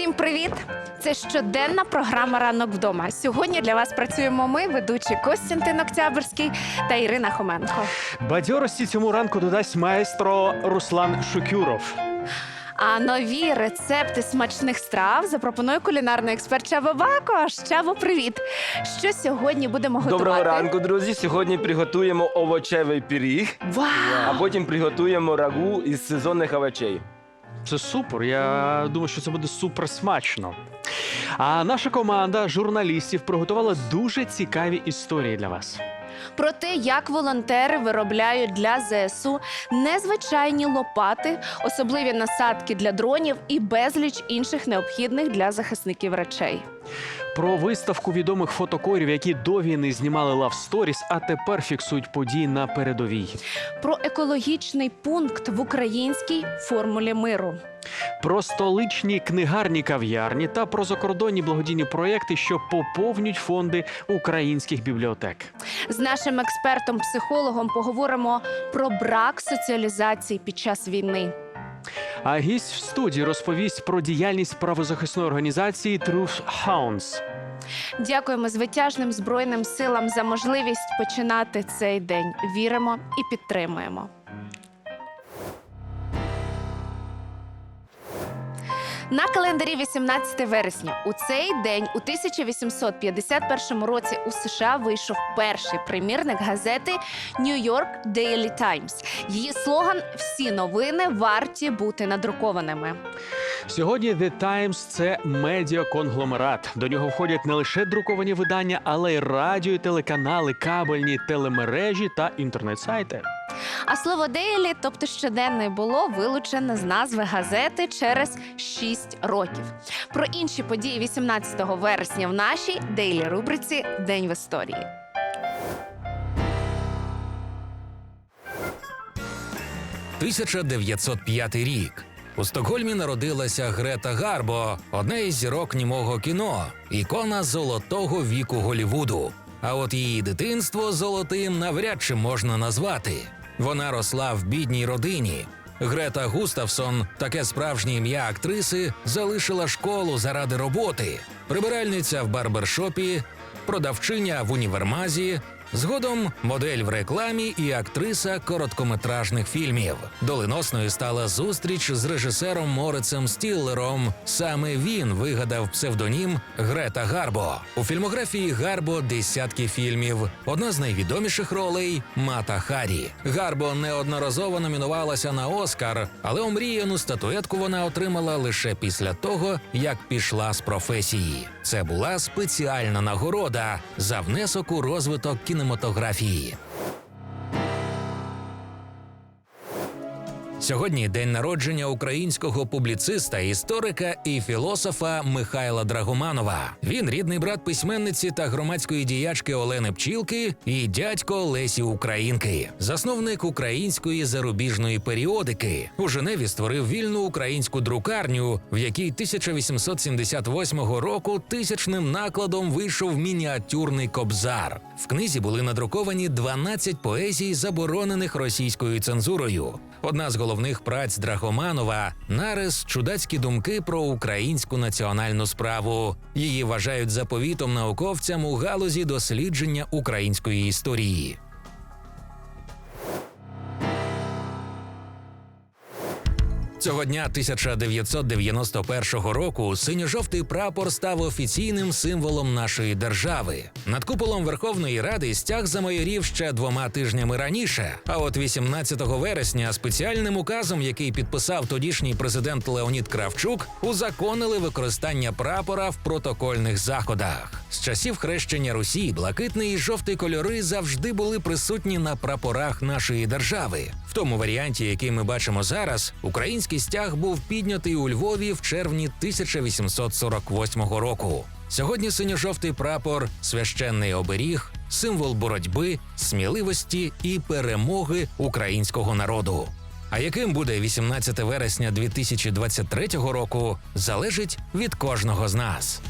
Всім привіт! Це щоденна програма Ранок вдома. Сьогодні для вас працюємо ми, ведучі Костянтин Октябрьський та Ірина Хоменко. Бадьорості цьому ранку додасть маестро Руслан Шукюров. А нові рецепти смачних страв запропонує кулінарний експерт Чаво Бакош. Чаво, привіт! Що сьогодні будемо готувати? Доброго ранку, друзі. Сьогодні приготуємо овочевий пиріг, а потім приготуємо рагу із сезонних овочей. Це супер. Я думаю, що це буде супер смачно. А наша команда журналістів приготувала дуже цікаві історії для вас. Про те, як волонтери виробляють для ЗСУ незвичайні лопати, особливі насадки для дронів і безліч інших необхідних для захисників речей. Про виставку відомих фотокорів, які до війни знімали Love Stories, а тепер фіксують події на передовій. Про екологічний пункт в українській формулі миру. Про столичні книгарні кав'ярні та про закордонні благодійні проекти, що поповнюють фонди українських бібліотек. З нашим експертом-психологом поговоримо про брак соціалізації під час війни. А гість в студії розповість про діяльність правозахисної організації Truth Hounds. Дякуємо звитяжним збройним силам за можливість починати цей день. Віримо і підтримуємо. На календарі 18 вересня у цей день, у 1851 році, у США вийшов перший примірник газети New York Daily Times. Її слоган Всі новини варті бути надрукованими. Сьогодні The Times – це медіаконгломерат. До нього входять не лише друковані видання, але й радіо, телеканали, кабельні телемережі та інтернет-сайти. А слово «дейлі», тобто щоденний, було вилучене з назви газети через 6 років. Про інші події 18 вересня в нашій дейлі рубриці День в історії. – 1905 рік. У Стокгольмі народилася Грета Гарбо, одна із зірок німого кіно, ікона золотого віку Голівуду. А от її дитинство золотим навряд чи можна назвати. Вона росла в бідній родині. Грета Густавсон, таке справжнє ім'я актриси, залишила школу заради роботи. Прибиральниця в барбершопі, продавчиня в універмазі, згодом модель в рекламі і актриса короткометражних фільмів. Доленосною стала зустріч з режисером Морицем Стіллером. Саме він вигадав псевдонім Грета Гарбо. У фільмографії Гарбо десятки фільмів. Одна з найвідоміших ролей Мата Харі. Гарбо неодноразово номінувалася на Оскар, але омріяну статуетку вона отримала лише після того, як пішла з професії. Це була спеціальна нагорода за внесок у розвиток кінематографії. Сьогодні день народження українського публіциста, історика і філософа Михайла Драгоманова. Він рідний брат письменниці та громадської діячки Олени Пчілки і дядько Лесі Українки, засновник української зарубіжної періодики. У Женеві створив вільну українську друкарню, в якій 1878 року тисячним накладом вийшов мініатюрний кобзар. В книзі були надруковані 12 поезій, заборонених російською цензурою. Одна з головних праць Драгоманова нарис чудацькі думки про українську національну справу. Її вважають заповітом науковцям у галузі дослідження української історії. Цього дня 1991 року синьо-жовтий прапор став офіційним символом нашої держави. Над куполом Верховної Ради стяг замайорів ще двома тижнями раніше. А от 18 вересня спеціальним указом, який підписав тодішній президент Леонід Кравчук, узаконили використання прапора в протокольних заходах. З часів хрещення Русі блакитний і жовтий кольори завжди були присутні на прапорах нашої держави. В тому варіанті, який ми бачимо зараз, український стяг був піднятий у Львові в червні 1848 року. Сьогодні синьо-жовтий прапор, священний оберіг, символ боротьби, сміливості і перемоги українського народу. А яким буде 18 вересня 2023 року, залежить від кожного з нас.